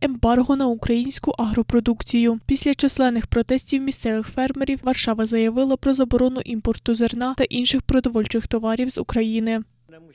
ембарго на українську агропродукцію. Після численних протестів місцевих фермерів Варшава заявила про заборону імпорту зерна та інших продовольчих товарів з України.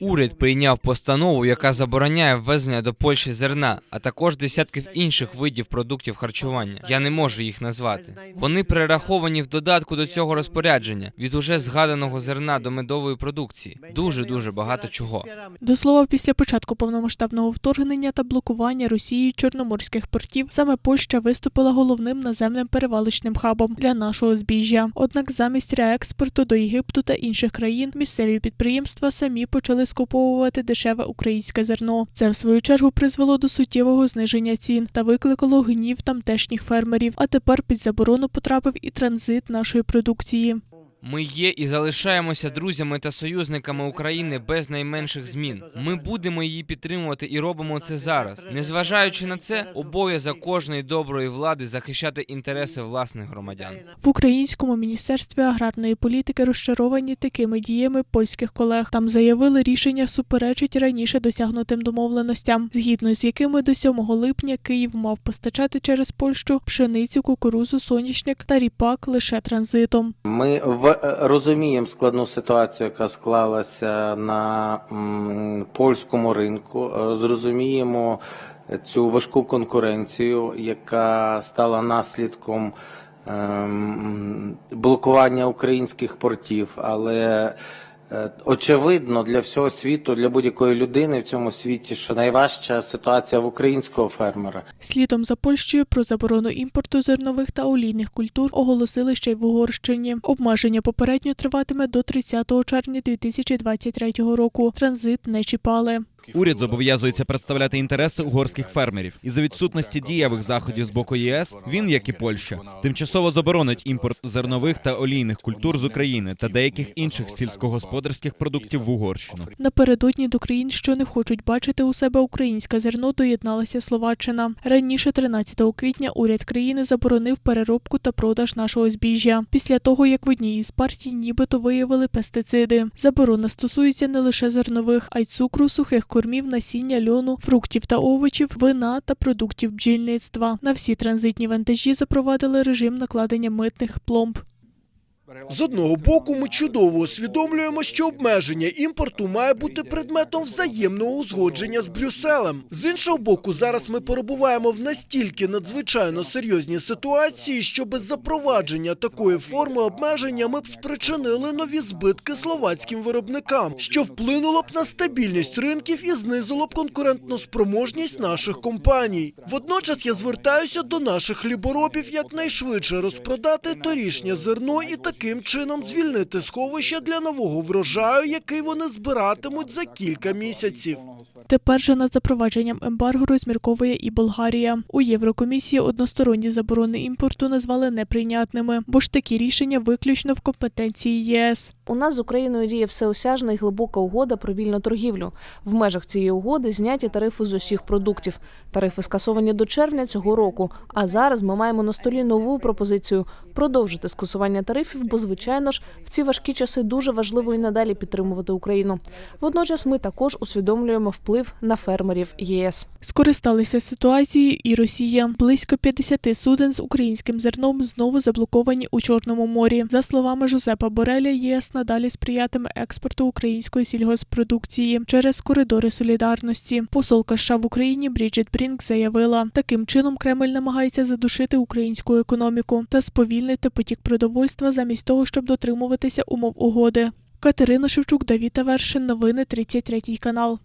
Уряд прийняв постанову, яка забороняє ввезення до Польщі зерна, а також десятків інших видів продуктів харчування. Я не можу їх назвати. Вони перераховані в додатку до цього розпорядження від уже згаданого зерна до медової продукції. Дуже дуже багато чого. До слова, після початку повномасштабного вторгнення та блокування Росією чорноморських портів, саме Польща виступила головним наземним перевалочним хабом для нашого збіжжя. Однак замість реекспорту до Єгипту та інших країн місцеві підприємства самі почали скуповувати дешеве українське зерно. Це в свою чергу призвело до суттєвого зниження цін та викликало гнів тамтешніх фермерів. А тепер під заборону потрапив і транзит нашої продукції. Ми є і залишаємося друзями та союзниками України без найменших змін. Ми будемо її підтримувати і робимо це зараз. Незважаючи на це, обов'язок кожної доброї влади захищати інтереси власних громадян. В українському міністерстві аграрної політики розчаровані такими діями польських колег. Там заявили, рішення суперечить раніше досягнутим домовленостям, згідно з якими до 7 липня Київ мав постачати через Польщу пшеницю, кукурузу, соняшник та ріпак лише транзитом. Ми в, розуміємо складну ситуацію, яка склалася на польському ринку. Е, Зрозуміємо цю важку конкуренцію, яка стала наслідком ем, блокування українських портів. Але очевидно для всього світу, для будь-якої людини в цьому світі, що найважча ситуація в українського фермера. Слідом за Польщею про заборону імпорту зернових та олійних культур оголосили ще й в Угорщині. Обмеження попередньо триватиме до 30 червня 2023 року. Транзит не чіпали. Уряд зобов'язується представляти інтереси угорських фермерів. І за відсутності дієвих заходів з боку ЄС він, як і Польща, тимчасово заборонить імпорт зернових та олійних культур з України та деяких інших сільськогосподарських продуктів в Угорщину. Напередодні до країн, що не хочуть бачити у себе українське зерно, доєдналася Словаччина. Раніше, 13 квітня, уряд країни заборонив переробку та продаж нашого збіжжя. Після того, як в одній із партій нібито виявили пестициди. Заборона стосується не лише зернових, а й цукру, сухих кормів, насіння, льону, фруктів та овочів, вина та продуктів бджільництва. На всі транзитні вантажі запровадили режим накладення митних пломб. З одного боку, ми чудово усвідомлюємо, що обмеження імпорту має бути предметом взаємного узгодження з Брюсселем. З іншого боку, зараз ми перебуваємо в настільки надзвичайно серйозній ситуації, що без запровадження такої форми обмеження ми б спричинили нові збитки словацьким виробникам, що вплинуло б на стабільність ринків і знизило б конкурентну спроможність наших компаній. Водночас я звертаюся до наших хліборобів якнайшвидше розпродати торішнє зерно і таким чином звільнити сховища для нового врожаю, який вони збиратимуть за кілька місяців. Тепер же над запровадженням ембарго розмірковує і Болгарія. У Єврокомісії односторонні заборони імпорту назвали неприйнятними, бо ж такі рішення виключно в компетенції ЄС. У нас з Україною діє всеосяжна і глибока угода про вільну торгівлю. В межах цієї угоди зняті тарифи з усіх продуктів. Тарифи скасовані до червня цього року. А зараз ми маємо на столі нову пропозицію продовжити скасування тарифів, бо звичайно ж в ці важкі часи дуже важливо і надалі підтримувати Україну. Водночас ми також усвідомлюємо вплив на фермерів ЄС. Скористалися ситуацією і Росія. Близько 50 суден з українським зерном знову заблоковані у Чорному морі. За словами Жозепа Бореля, ЄС надалі сприятиме експорту української сільгоспродукції через коридори солідарності. Посолка США в Україні Бріджит Брінк заявила, таким чином Кремль намагається задушити українську економіку та сповільнити потік продовольства замість того, щоб дотримуватися умов угоди. Катерина Шевчук, Давіта Вершин, новини 33 канал.